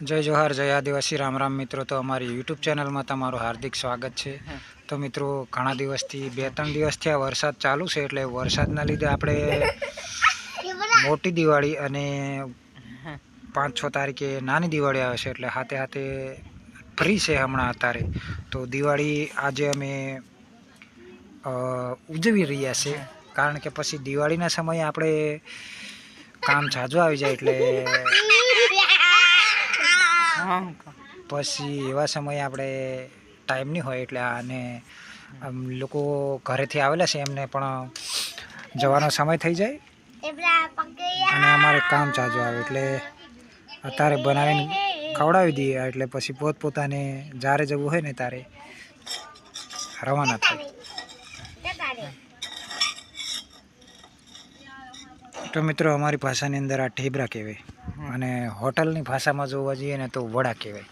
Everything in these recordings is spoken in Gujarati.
જય જોહાર જય આદિવાસી રામ રામ મિત્રો. તો અમારી યુટ્યુબ ચેનલમાં તમારું હાર્દિક સ્વાગત છે. તો મિત્રો ઘણા દિવસથી બે ત્રણ દિવસથી આ વરસાદ ચાલુ છે એટલે વરસાદના લીધે આપણે મોટી દિવાળી અને પાંચ છ તારીખે નાની દિવાળી આવે છે એટલે હાથે હાથે ફ્રી છે હમણાં અત્યારે. તો દિવાળી આજે અમે ઉજવી રહ્યા છે. કારણ કે પછી દિવાળીના સમયે આપણે કામ ઝાઝું આવી જાય એટલે પછી એવા સમયે આપણે ટાઈમ નહીં હોય એટલે આને, આમ લોકો ઘરેથી આવેલા છે, એમને પણ જવાનો સમય થઈ જાય. અને અમારે કામ ચાલુ આવે એટલે અત્યારે બનાવીને ખવડાવી દઈએ એટલે પછી પોતપોતાને જ્યારે જવું હોય ને ત્યારે રવાના થાય. તો મિત્રો અમારી ભાષાની અંદર આ ઢેબરા કહેવાય. અને હોટલની ભાષામાં જોવા જઈએ ને તો વડા કહેવાય.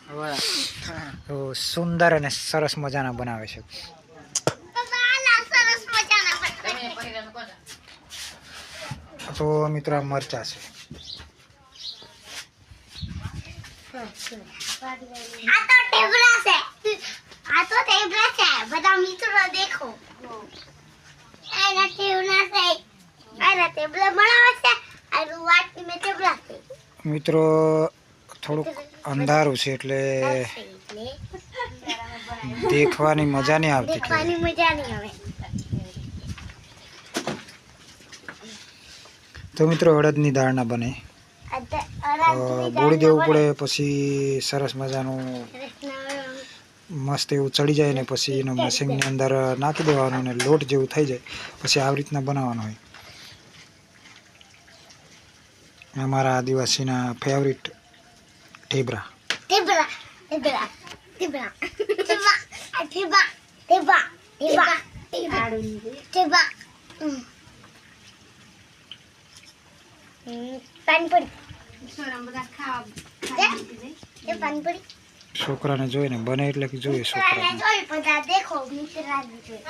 તો સુંદર અને સરસ મજાના બનાવે છે. તો મિત્રો આ મરચા છે. આ તો ટેબલા છે. આ તો ટેબલા છે. બધા મિત્રો દેખો. એના ટેબલા છે. એના ટેબલા બનાવે છે આ વાટકી મેં ટેબલા છે મિત્રો થોડુંક અંધારું છે એટલે દેખવાની મજા નહીં આવતી દેખવાની મજા નહીં આવે. તો મિત્રો અડદની દાળના બને. બોળી દેવું પડે પછી સરસ મજાનું મસ્ત એવું ચડી જાય ને પછી એનો મશીનની અંદર નાખી દેવાનું ને લોટ જેવું થઈ જાય પછી આવી રીતના બનાવવાનું હોય. અમારા આદિવાસીના ફેવરિટ ઢેબરા. ટેબા ટેબા ટેબા હમ. હમ, પાણીપુરી એ છોકરાને જોઈને બને એટલે કે જોઈએ છોકરાને છોકરાને. જોઈ બધા દેખો મિત્રાને જોઈ.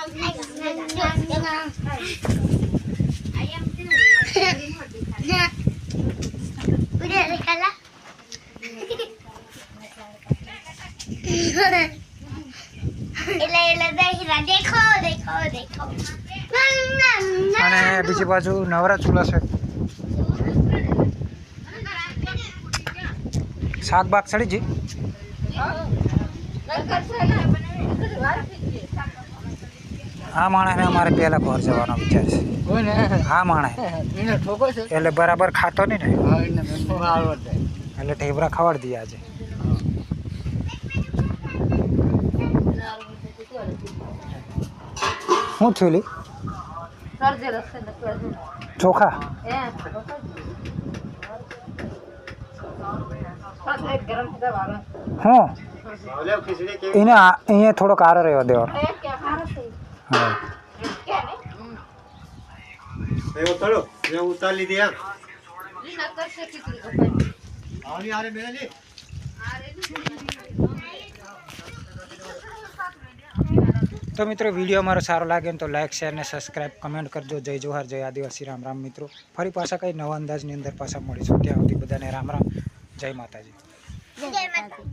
એટલે એટલે દેખો દેખો દેખો. અને બીજી બાજુ નવરા ચૂલા છે. શાક બાક ચડી જી. આ માણસને અમારે પહેલા ઘર જવાનો વિચાર છે. હા માણસ. એટલે બરાબર ખાતો નહીં ને. એટલે ઢેબરા ખવાડી દઈએ આજે. શું થયું લી ચોખા? હું? એને અહીંયા થોડોક આરો રહેવા દેવાનો હા. કરો ઉતાર. લીધી એમ. આની આરે તો મિત્રો વીડિયો અમારો સારો લાગે ને તો લાઇક શેર ને સબસ્ક્રાઈબ કમેન્ટ કરજો. જય જોહાર જય આદિવાસી. રામ રામ મિત્રો. ફરી પાછા કંઈ નવા અંદાજની અંદર પાછા મળીશું. ત્યાં સુધી બધાને રામ રામ. જય માતાજી. જય માતા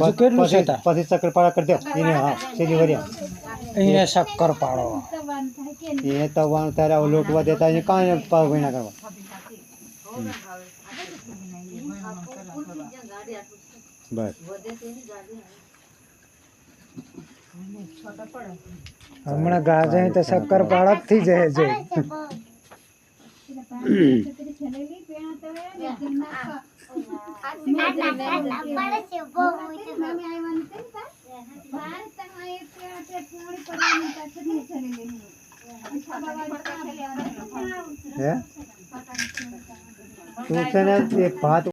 હજુ કેટલું છે પછી ચક્કરપાળા કરી દો. એને હા સીધી વર્યા. એને શક્કર પાડો એ તવાનું તારે આવું લોટવા દેતા કાંઈ પાવ ભીણા કરવા. બસ. હમણાં ગાજે તો શક્કર જ થઈ જાય છે. તું છે ને એક ભાત